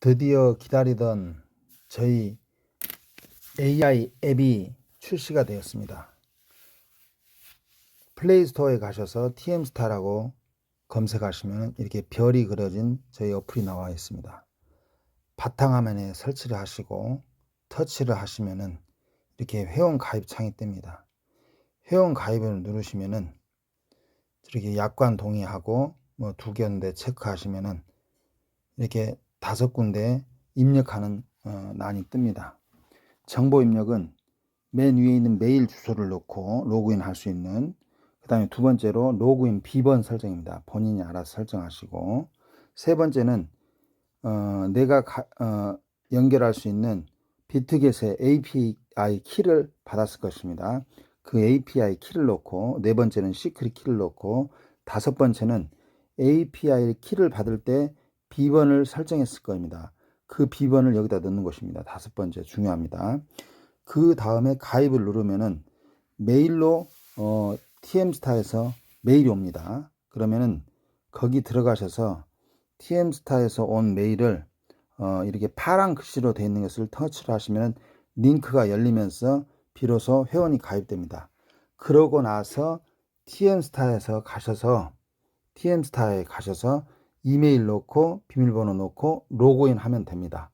드디어 기다리던 저희 AI 앱이 출시가 되었습니다. 플레이스토어에 가셔서 TM스타라고 검색하시면 이렇게 별이 그려진 저희 어플이 나와 있습니다. 바탕화면에 설치를 하시고 터치를 하시면은 이렇게 회원 가입 창이 뜹니다. 회원 가입을 누르시면은 이렇게 약관 동의하고 뭐 두 개인데 체크하시면은 이렇게 다섯 군데 입력하는 어, 난이 뜹니다. 정보 입력은 맨 위에 있는 메일 주소를 넣고 로그인 할 수 있는 그 다음에 두 번째로 로그인 비번 설정입니다. 본인이 알아서 설정하시고 세 번째는 어, 내가 가- 어, 연결할 수 있는 비트겟의 API 키를 받았을 것입니다. 그 API 키를 넣고 네 번째는 시크릿 키를 넣고 다섯 번째는 API 키를 받을 때 비번을 설정했을 겁니다. 그 비번을 여기다 넣는 것입니다. 다섯 번째 중요합니다. 그 다음에 가입을 누르면은 메일로 어, TM스타에서 메일이 옵니다. 그러면은 거기 들어가셔서 TM스타에서 온 메일을 어, 이렇게 파란 글씨로 되어 있는 것을 터치를 하시면 링크가 열리면서 비로소 회원이 가입됩니다. 그러고 나서 TM스타에서 가셔서 TM스타에 가셔서 이메일 넣고 비밀번호 넣고 로그인 하면 됩니다.